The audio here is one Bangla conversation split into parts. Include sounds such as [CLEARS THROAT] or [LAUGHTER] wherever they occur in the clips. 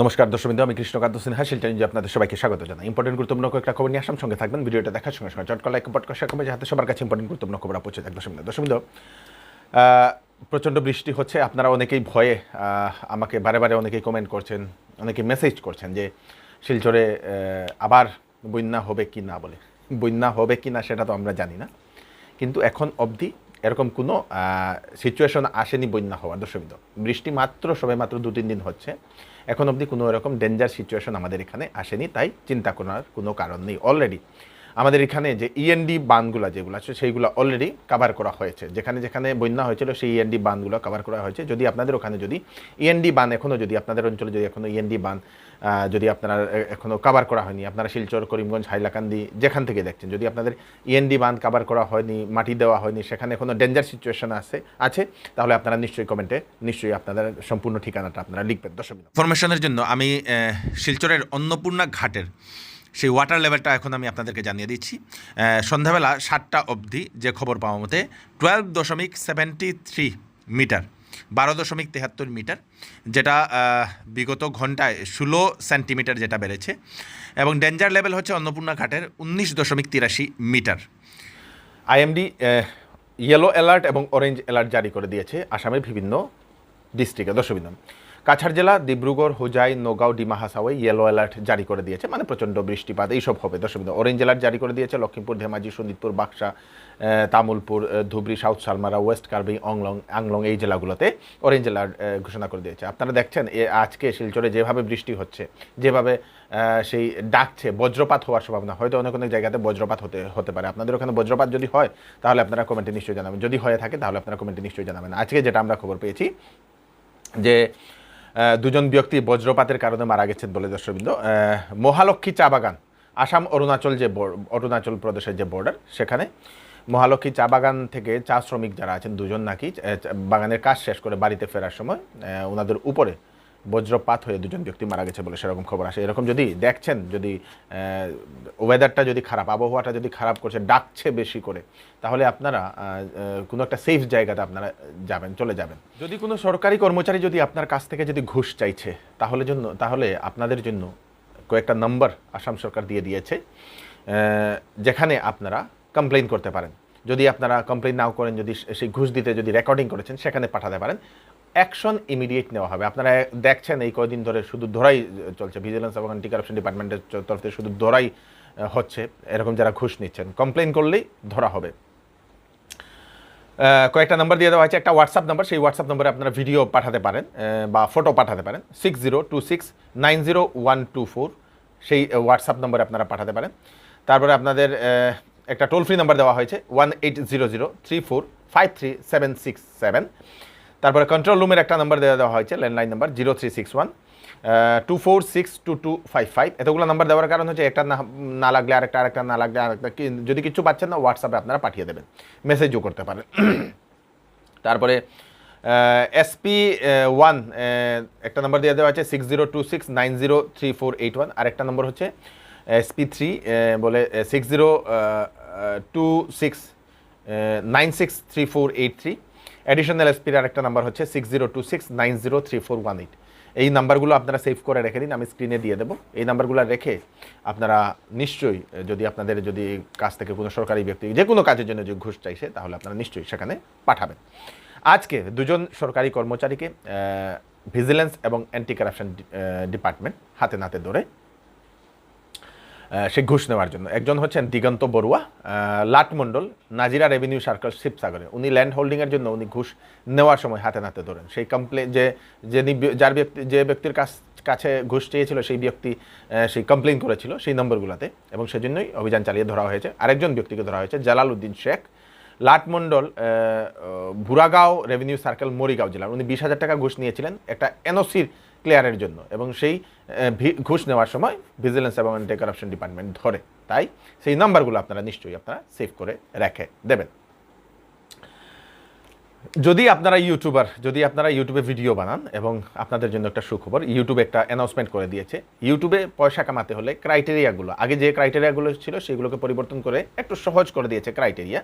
নমস্কার, দর্শকবৃন্দ, আমি কৃষ্ণকান্ত সিনহা, শিলচর নিউজে আপনাদের সবাইকে স্বাগত জানাই। ইম্পর্টেন্ট গুরুত্বপূর্ণ কয়েকটা খবর নিয়ে আসাম সঙ্গে থাকবেন। ভিডিওটা দেখার সঙ্গে সঙ্গে চটকলা এক পটকা করবে যাতে সবার কাছে ইম্পর্টেন্ট গুরুত্বপূর্ণ খবর পৌঁছে থাকবে দর্শকবৃন্দ দর্শকবৃন্দ প্রচণ্ড বৃষ্টি হচ্ছে। আপনারা অনেকেই ভয়ে আমাকে বারে বারে অনেকেই কমেন্ট করছেন অনেকে মেসেজ করছেন যে, শিলচরে আবার বন্যা হবে কি না বলে? বন্যা হবে কি না সেটা তো আমরা জানি না। কিন্তু এখন অবধি এরকম কোনো সিচুয়েশন আসেনি বন্যা হওয়ার দর্শক বৃষ্টি মাত্র, সবে মাত্র দু তিন দিন হচ্ছে। এখন অবধি কোনো এরকম ডেঞ্জার সিচুয়েশন আমাদের এখানে আসেনি, তাই চিন্তা করার কোনো কারণ নেই অলরেডি আমাদের এখানে যে E ইএনডি বানগুলো যেগুলো আছে, সেইগুলো অলরেডি কভার করা হয়েছে। যেখানে যেখানে বন্যা হয়েছিল, সেই E ইএনডি বানগুলো কভার করা হয়েছে। যদি আপনাদের ওখানে যদি ইএনডি বান এখনও যদি আপনাদের অঞ্চলে যদি এখনও ইএনডি বান যদি আপনারা এখনও কভার করা হয়নি, আপনারা শিলচর, করিমগঞ্জ, হাইলাকান্দি যেখান থেকে দেখছেন, যদি আপনাদের ইএনডি বান কভার করা হয়নি, মাটি দেওয়া হয়নি, সেখানে এখনও ডেঞ্জার সিচুয়েশন আছে আছে, তাহলে আপনারা নিশ্চয়ই কমেন্টে নিশ্চয়ই আপনাদের সম্পূর্ণ ঠিকানাটা আপনারা লিখবেন। দর্শক ইনফরমেশনের জন্য আমি শিলচরের অন্নপূর্ণা ঘাটের সেই ওয়াটার লেভেলটা এখন আমি আপনাদেরকে জানিয়ে দিচ্ছি। সন্ধ্যাবেলা সাতটা অবধি যে খবর পাওয়া মতে টুয়েলভ দশমিক সেভেন্টি থ্রি মিটার, বারো দশমিক তেহাত্তর মিটার, যেটা বিগত ঘন্টায় ষোলো সেন্টিমিটার যেটা বেড়েছে এবং ডেঞ্জার লেভেল হচ্ছে অন্নপূর্ণা ঘাটের উনিশ দশমিক তিরাশি মিটার। আইএমডি ইয়েলো অ্যালার্ট এবং অরেঞ্জ অ্যালার্ট জারি করে দিয়েছে আসামের বিভিন্ন ডিস্ট্রিক্টে দর্শকবৃন্দ কাছাড় জেলা, ডিব্রুগড়, হোজাই, নগাঁও, ডিমা, হাসাওয়াই ইয়েলো অ্যালার্ট জারি করে দিয়েছে মানে প্রচণ্ড বৃষ্টিপাত, এইসব হবে। দর্শকবৃন্দ অরেঞ্জ অ্যালার্ট জারি করে দিয়েছে, লক্ষ্মীপুর, ধেমাজি সন্দিতপুর বাক্সা তামুলপুর ধুবড়ি, সাউথ সালমারা, ওয়েস্ট কার্বি, অংলং, আংলং এই জেলাগুলোতে অরেঞ্জ অ্যালার্ট ঘোষণা করে দিয়েছে। আপনারা দেখছেন, এ, আজকে শিলচরে যেভাবে বৃষ্টি হচ্ছে, যেভাবে সেই ডাকছে, বজ্রপাত হওয়ার সম্ভাবনা, হয়তো অনেক অনেক জায়গাতে বজ্রপাত হতে হতে পারে। আপনাদের ওখানে বজ্রপাত যদি হয়, তাহলে আপনারা কমেন্টে নিশ্চয়ই জানাবেন। যদি হয়ে থাকে, তাহলে আপনারা কমেন্টে নিশ্চয়ই জানাবেন। আজকে যেটা আমরা খবর পেয়েছি, যে দুজন ব্যক্তি বজ্রপাতের কারণে মারা গেছেন বলে দর্শকবৃন্দ। মহালক্ষ্মী চা বাগান, আসাম অরুণাচল যে অরুণাচল প্রদেশের যে বর্ডার সেখানে মহালক্ষ্মী চা বাগান থেকে চা শ্রমিক যারা আছেন দুজন নাকি বাগানের কাজ শেষ করে বাড়িতে ফেরার সময় ওনাদের উপরে বজ্রপাত হয়ে দুজন ব্যক্তি মারা গেছে বলে সেরকম খবর আসে। এরকম যদি দেখছেন, যদি ওয়েদারটা যদি খারাপ, আবহাওয়াটা যদি খারাপ করছে, ডাকছে বেশি করে, তাহলে আপনারা কোনো একটা সেফ জায়গাতে আপনারা যাবেন, চলে যাবেন। যদি কোনো সরকারি কর্মচারী যদি আপনার কাছ থেকে যদি ঘুষ চাইছে, তাহলে জন্য, তাহলে আপনাদের জন্য কয়েকটা নম্বর আসাম সরকার দিয়ে দিয়েছে যেখানে আপনারা কমপ্লেন করতে পারেন। যদি আপনারা কমপ্লেন নাও করেন, যদি সেই ঘুষ দিতে যদি রেকর্ডিং করেছেন, সেখানে পাঠাতে পারেন। অ্যাকশন ইমিডিয়েট নেওয়া হবে। আপনারা দেখছেন এই কয়দিন ধরে শুধু ধরাই চলছে। ভিজিলেন্স এবং অ্যান্টি কারাপশন ডিপার্টমেন্টের তরফ থেকে শুধু ধরাই হচ্ছে। এরকম যারা ঘুষ নিচ্ছেন কমপ্লেন করলেই ধরা হবে। কয়েকটা নাম্বার দিয়ে দেওয়া হয়েছে। একটা হোয়াটসঅ্যাপ নাম্বার সেই হোয়াটসঅ্যাপ নম্বরে আপনারা ভিডিও পাঠাতে পারেন বা ফটো পাঠাতে পারেন। Six zero two six nine zero one two four সেই হোয়াটসঅ্যাপ নম্বরে আপনারা পাঠাতে পারেন। তারপরে আপনাদের একটা টোল ফ্রি নাম্বার দেওয়া হয়েছে one eight zero zero three four five three seven six seven তারপরে কন্ট্রোল রুমের একটা নাম্বার দেওয়া দেওয়া হয়েছে landline number zero three six one two four six two two five five এতগুলো নাম্বার দেওয়ার কারণ হচ্ছে একটা না লাগলে আরেকটা আরেকটা না লাগলে আরেকটা। যদি কিছু পাচ্ছেন না হোয়াটসঅ্যাপে আপনারা পাঠিয়ে দেবেন। মেসেজও করতে পারেন। তারপরে এসপি ওয়ান একটা নাম্বার দিয়ে দেওয়া আছে six zero two six nine zero three four eight one আর একটা নম্বর হচ্ছে এসপি থ্রি বলে six zero two six nine six three four eight three additional এসপির আর একটা নাম্বার হচ্ছে six zero two six nine zero three four one eight এই নাম্বারগুলো আপনারা সেভ করে রেখে দিন, আমি স্ক্রিনে দিয়ে দেবো। এই নাম্বারগুলো রেখে আপনারা নিশ্চয়ই, যদি আপনাদের যদি কাছ থেকে কোনো সরকারি ব্যক্তি, যে কোনো কাজের জন্য যদি ঘুষ চাইছে, তাহলে আপনারা নিশ্চয়ই সেখানে পাঠাবেন। আজকে দুজন সরকারি কর্মচারীকে ভিজিলেন্স এবং অ্যান্টি কারাপশন ডিপার্টমেন্ট হাতে নাতে ধরে সে ঘুষ নেওয়ার জন্য। একজন হচ্ছেন দিগন্ত বড়ুয়া আহ, লাট মণ্ডল নাজিরা রেভিনিউ সার্কেল শিবসাগরে। উনি ল্যান্ড হোল্ডিংয়ের জন্য উনি ঘুষ নেওয়ার সময় হাতে নাতে ধরেন। সেই কমপ্লেন যে যিনি যার ব্যক্তি যে ব্যক্তির কাছ কাছে ঘুষ চেয়েছিল সেই ব্যক্তি সেই কমপ্লেন করেছিল সেই নম্বরগুলোতে এবং সেজন্যই অভিযান চালিয়ে ধরা হয়েছে। আরেকজন ব্যক্তিকে ধরা হয়েছে জালাল উদ্দিন শেখ। লাটমন্ডল বুড়াগাঁও রেভিনিউ সার্কেল মরিগাঁও জেলার। উনি বিশ হাজার টাকা ঘুষ নিয়েছিলেন। একটা এনওসির ক্লিয়ারের জন্য এবং সেই ঘুষ নেওয়ার সময় ভিজিলেন্স এবং অ্যান্টি কারাপশন ডিপার্টমেন্ট ধরে। তাই সেই নাম্বারগুলো আপনারা নিশ্চয়ই আপনারা সেভ করে রেখে দেবেন। যদি আপনারা ইউটিউবার যদি আপনারা ইউটিউবে ভিডিও বানান এবং আপনাদের জন্য একটা সুখবর ইউটিউবে একটা অ্যানাউন্সমেন্ট করে দিয়েছে ইউটিউবে পয়সা কামাতে হলে ক্রাইটেরিয়াগুলো আগে যে ক্রাইটেরিয়াগুলো ছিল সেগুলোকে পরিবর্তন করে একটু সহজ করে দিয়েছে ক্রাইটেরিয়া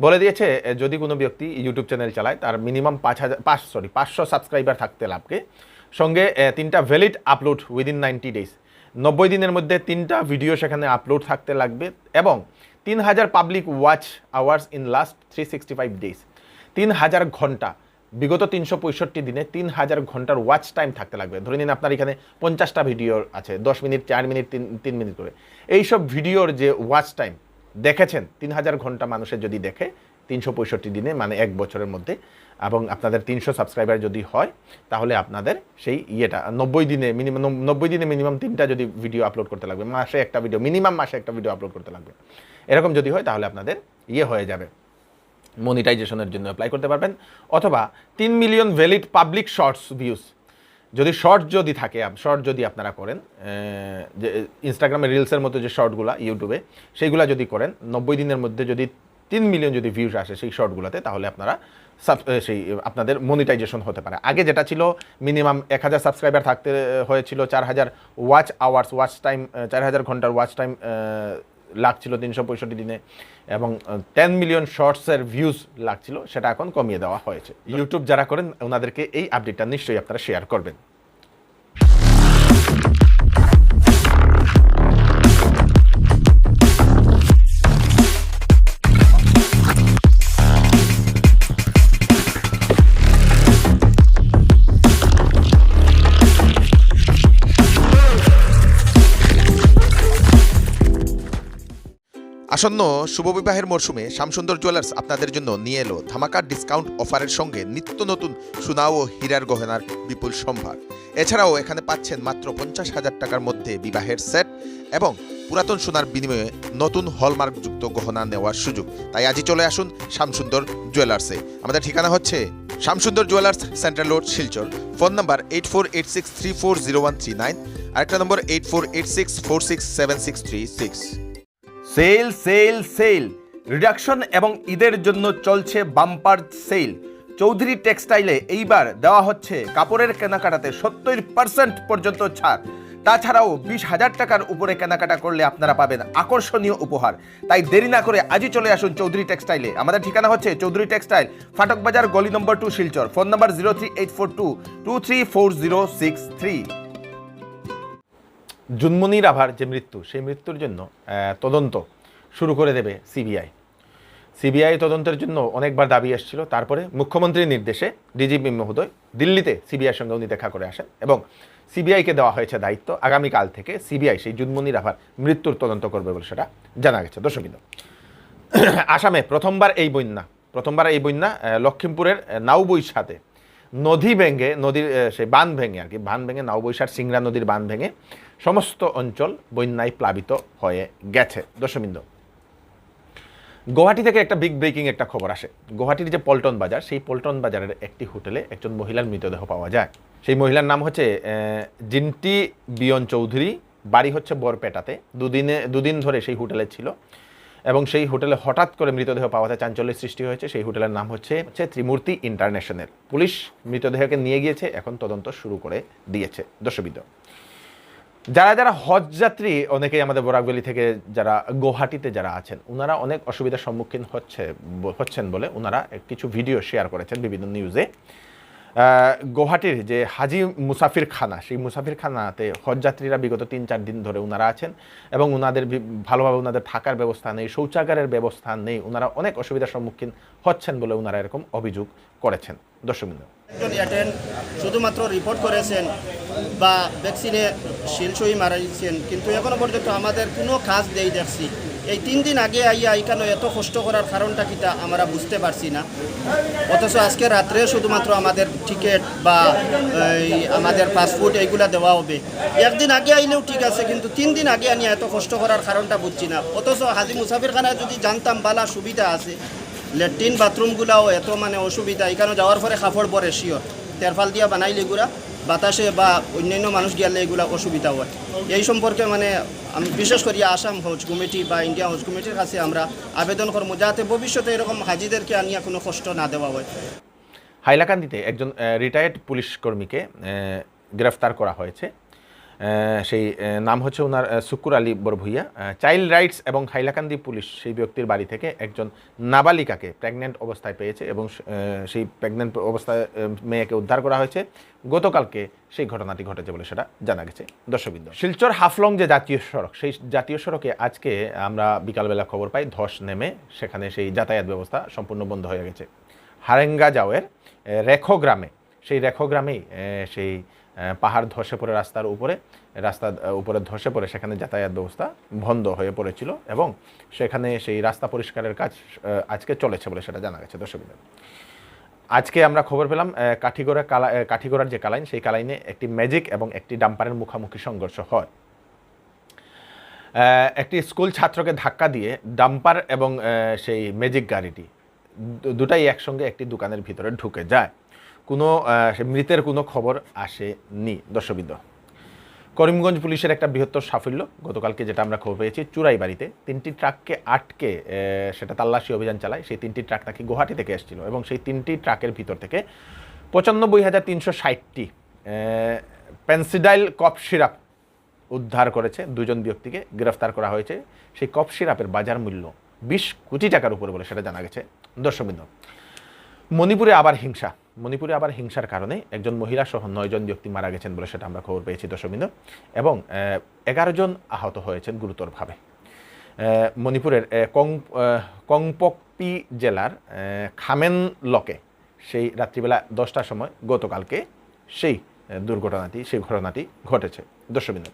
বলে দিয়েছে যদি কোনো ব্যক্তি ইউটিউব চ্যানেল চালায়, তার মিনিমাম পাঁচ হাজার, পাঁচ সরি পাঁচশো সাবস্ক্রাইবার থাকতে লাভকে সঙ্গে তিনটা valid upload within ninety days নব্বই দিনের মধ্যে তিনটা ভিডিও সেখানে আপলোড থাকতে লাগবে এবং তিন হাজার public watch hours in last three sixty five days তিন হাজার ঘণ্টা, বিগত তিনশো পঁয়ষট্টি দিনে তিন হাজার ঘণ্টার ওয়াচ টাইম থাকতে লাগবে। ধরে নিন আপনার এখানে পঞ্চাশটা ভিডিও আছে, দশ মিনিট, চার মিনিট, তিন তিন মিনিট করে। এইসব ভিডিওর যে ওয়াচ টাইম দেখেছেন? তিন হাজার ঘণ্টা মানুষের যদি দেখে তিনশো পঁয়ষট্টি দিনে মানে এক বছরের মধ্যে। এবং আপনাদের তিনশো সাবস্ক্রাইবার যদি হয়, তাহলে আপনাদের সেই ইয়েটা, নব্বই দিনে মিনিমাম নব্বই দিনে মিনিমাম তিনটা যদি ভিডিও আপলোড করতে লাগবে, মাসে একটা ভিডিও মিনিমাম মাসে একটা ভিডিও আপলোড করতে লাগবে। এরকম যদি হয়, তাহলে আপনাদের ইয়ে হয়ে যাবে। মনিটাইজেশনের জন্য অ্যাপ্লাই করতে পারবেন। অথবা তিন million valid public shorts views যদি শর্ট যদি থাকে শর্ট যদি আপনারা করেন যে ইনস্টাগ্রামে রিলসের মতো যে শর্টগুলো ইউটিউবে সেইগুলা যদি করেন, নব্বই দিনের মধ্যে যদি তিন মিলিয়ন যদি ভিউজ আসে সেই শর্টগুলোতে তাহলে আপনারা সাব সেই আপনাদের মনিটাইজেশন হতে পারে। আগে যেটা ছিল মিনিমাম এক হাজার সাবস্ক্রাইবার থাকতে হয়েছিল চার হাজার ওয়াচ আওয়ার্স ওয়াচ টাইম চার হাজার ঘণ্টার ওয়াচ টাইম লাগছিল তিনশো পঁয়ষট্টি দিনে। এবং টেন মিলিয়ন শর্টসের ভিউজ লাগছিল সেটা এখন কমিয়ে দেওয়া হয়েছে। ইউটিউব যারা করেন ওনাদেরকে এই আপডেটটা নিশ্চয়ই আপনারা শেয়ার করবেন। আসন্ন শুভবিবাহের মরশুমে শ্যামসুন্দর জুয়েলার্স আপনাদের জন্য নিয়ে এলো ধামাকা ডিসকাউন্ট অফারের সঙ্গে নিত্য নতুন সোনা ও হীরার গহনার বিপুল সম্ভার। এছাড়াও এখানে পাচ্ছেন মাত্র পঞ্চাশ হাজার টাকার মধ্যে বিবাহের সেট এবং পুরাতন সোনার বিনিময়ে নতুন হলমার্কযুক্ত গহনা নেওয়ার সুযোগ। তাই আজই চলে আসুন শ্যামসুন্দর জুয়েলার্সে আমাদের ঠিকানা হচ্ছে Shyamsundar jewellers central road, Silchar. Phone number eight four eight six three four zero one three nine. আরেকটা number eight four eight six four six seven six three six. Sale sale sale. Reduction এবং ঈদের জন্য চলছে বাম্পার সেল। চৌধুরী টেক্সটাইলে এইবার দেওয়া হচ্ছে কাপড়ের কেনাকাটাতে সত্তর পার্সেন্ট পর্যন্ত ছাড়। তাছাড়াও বিশ হাজার টাকার উপরে কেনাকাটা করলে আপনারা পাবেন আকর্ষণীয় উপহার। তাই দেরি না করে আজই চলে আসুন চৌধুরী টেক্সটাইলে। আমাদের ঠিকানা হচ্ছে চৌধুরী টেক্সটাইল ফাটক বাজার গলি number two Silchar. Phone number zero three eight four two two three four zero six three Junmoni রাভার যে মৃত্যু সেই মৃত্যুর জন্য তদন্ত শুরু করে দেবে সিবিআই। সিবিআই তদন্তের জন্য অনেকবার দাবি এসেছিল। তারপরে মুখ্যমন্ত্রীর নির্দেশে ডিজিপি মহোদয় দিল্লিতে সিবিআইয়ের সঙ্গে উনি দেখা করে আসেন এবং সিবিআইকে দেওয়া হয়েছে দায়িত্ব। আগামীকাল থেকে সিবিআই সেই জুনমনি রাভার মৃত্যুর তদন্ত করবে বলে সেটা জানা গেছে। দর্শকবৃন্দ [CLEARS THROAT] আসামে প্রথমবার এই বন্যা প্রথমবার এই বন্যা লক্ষিমপুরের আহ, নাওবৈশাতে নদী ভেঙে নদীর সেই বাঁধ ভেঙে আর কি বাঁধ ভেঙে নাওবৈশার সিংড়া নদীর বাঁধ ভেঙে সমস্ত অঞ্চল বন্যায় প্লাবিত হয়ে গেছে। দর্শকবৃন্দ, গুয়াহাটি থেকে একটা বিগ ব্রেকিং একটা খবর আসে। গুয়াহাটির যে পল্টন বাজার, সেই পল্টন বাজারের একটি হোটেলে একজন মহিলার মৃতদেহ পাওয়া যায়। সেই মহিলার নাম হচ্ছে জিন্টি বিয়ন চৌধুরী। বাড়ি হচ্ছে বরপেটাতে। দুদিনে, দুদিন ধরে সেই হোটেলে ছিল এবং সেই হোটেলে হঠাৎ করে মৃতদেহ পাওয়াতে চাঞ্চল্যের সৃষ্টি হয়েছে। সেই হোটেলের নাম হচ্ছে হচ্ছে ত্রিমূর্তি ইন্টারন্যাশনাল। পুলিশ মৃতদেহকে নিয়ে গিয়েছে, এখন তদন্ত শুরু করে দিয়েছে। দর্শবিদ যারা যারা হজ যাত্রী অনেকেই আমাদের বরাকবেলি থেকে যারা গুয়াহাটিতে যারা আছেন ওনারা অনেক অসুবিধার সম্মুখীন হচ্ছে হচ্ছেন বলে ওনারা কিছু ভিডিও শেয়ার করেছেন বিভিন্ন নিউজে আহ, গুয়াহাটির যে হাজি মুসাফির খানা সেই মুসাফির খানাতে হজযাত্রীরা বিগত তিন চার দিন ধরে ওনারা আছেন এবং ওনাদের ভালোভাবে ওনাদের থাকার ব্যবস্থা নেই শৌচাগারের ব্যবস্থা নেই ওনারা অনেক অসুবিধার সম্মুখীন হচ্ছেন বলে ওনারা এরকম অভিযোগ করেছেন। এটেন্ড শুধুমাত্র রিপোর্ট করেছেন বা ভ্যাকসিনে শিলসই মারাইছেন কিন্তু এখনও পর্যন্ত আমাদের কোনো কাজ নেই দেখছি। এই তিন দিন আগে আইয়া এখানে এত কষ্ট করার কারণটা কিটা আমরা বুঝতে পারছি না। অথচ আজকে রাত্রে শুধুমাত্র আমাদের টিকিট বা আমাদের পাসপোর্ট এইগুলা দেওয়া হবে। একদিন আগে আইলেও ঠিক আছে, কিন্তু তিন দিন আগে আনিয়া এত কষ্ট করার কারণটা বুঝছি না। অথচ হাজি মুসাফির খানায় যদি জানতাম বালা সুবিধা আছে, লেট্রিন বাথরুমগুলাও এত মানে অসুবিধা, এখানে যাওয়ার পরে কাপড় পরে শিওর তেরফাল দিয়া বানাইলে এগুলা বাতাসে বা অন্যান্য মানুষ গেলে এগুলা অসুবিধা হয়। এই সম্পর্কে মানে আমি বিশেষ করি আসাম হজ কমিটি বা ইন্ডিয়া হজ কমিটির কাছে আমরা আবেদন করব যাতে ভবিষ্যতে এরকম হাজিদেরকে আনিয়া কোনো কষ্ট না দেওয়া হয়। হাইলাকান্দিতে একজন রিটায়ার্ড পুলিশ কর্মীকে গ্রেফতার করা হয়েছে। সেই নাম হচ্ছে ওনার শুকুর আলী বরভুইয়া। চাইল্ড রাইটস এবং হাইলাকান্দি পুলিশ সেই ব্যক্তির বাড়ি থেকে একজন নাবালিকাকে প্রেগনেন্ট অবস্থায় পেয়েছে এবং সেই প্রেগনেন্ট অবস্থায় মেয়েকে উদ্ধার করা হয়েছে। গতকালকে সেই ঘটনাটি ঘটেছে বলে সেটা জানা গেছে। দর্শকবৃন্দ, শিলচর হাফলং যে জাতীয় সড়ক, সেই জাতীয় সড়কে আজকে আমরা বিকালবেলা খবর পাই, ধস নেমে সেখানে সেই যাতায়াত ব্যবস্থা সম্পূর্ণ বন্ধ হয়ে গেছে। হারেঙ্গা যাওয়ের রেখো গ্রামে, সেই রেখো গ্রামেই সেই পাহাড় ধসে পড়ে রাস্তার উপরে, রাস্তা উপরে ধসে পড়ে সেখানে যাতায়াত ব্যবস্থা বন্ধ হয়ে পড়েছিল এবং সেখানে সেই রাস্তা পরিষ্কারের কাজ আজকে চলেছে বলে সেটা জানা গেছে দর্শক আজকে আমরা খবর পেলাম কাঠিগড়া কালা কাঠিগড়ার যে কালাইন, সেই কালাইনে একটি ম্যাজিক এবং একটি ডাম্পারের মুখোমুখি সংঘর্ষ হয়। একটি স্কুল ছাত্রকে ধাক্কা দিয়ে ডাম্পার এবং সেই ম্যাজিক গাড়িটি দুটাই একসঙ্গে একটি দোকানের ভিতরে ঢুকে যায়। কোনো মৃতের কোনো খবর আসেনি দর্শকবৃন্দ। করিমগঞ্জ পুলিশের একটা বৃহত্তর সাফল্য, গতকালকে যেটা আমরা খবর পেয়েছি চুরাই বাড়িতে তিনটি ট্রাককে আটকে সেটা তাল্লাশি অভিযান চালায়, সেই তিনটি ট্রাক নাকি গুয়াহাটি থেকে এসেছিল এবং সেই তিনটি ট্রাকের ভিতর থেকে পঁচানব্বই হাজার তিনশো ষাটটি পেন্সিডাইল কফ সিরাপ উদ্ধার করেছে। দুজন ব্যক্তিকে গ্রেফতার করা হয়েছে। সেই কফ সিরাপের বাজার মূল্য বিশ কোটি টাকার উপরে বলে সেটা জানা গেছে দর্শকবৃন্দ। মণিপুরে আবার হিংসা। মণিপুরে আবার হিংসার কারণে একজন মহিলা সহ নয়জন ব্যক্তি মারা গেছেন বলে সেটা আমরা খবর পেয়েছি, দর্শকবৃন্দ। এবং এগারো জন আহত হয়েছেন গুরুতরভাবে। মণিপুরের কং কংপকপি জেলার খামেন লকে সেই রাত্রিবেলা দশটার সময় গতকালকে সেই দুর্ঘটনাটি, সেই ঘটনাটি ঘটেছে। দর্শকবৃন্দ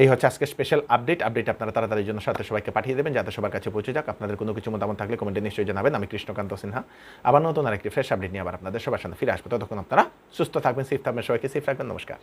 এই হচ্ছে আজকে স্পেশাল আপডেট আপডেট আপনারা তাড়াতাড়ি জন্য সাথে সবাইকে পাঠিয়ে দেবেন, যাতে সবার কাছে পৌঁছে যাক। আপনাদের কোনো কিছু মতামত থাকলে কমেন্টে নিশ্চয়ই জানাবেন। আমি কৃষ্ণকান্ত সিনহা। আবার নতুন আরেকটি ফ্রেশ আপডেট নিয়ে আবার আপনাদের সবার সাথে ফিরে আসব। ততক্ষণ আপনারা সুস্থ থাকবেন সেফ থাকবেন, সবাইকে সেফ রাখবেন। নমস্কার।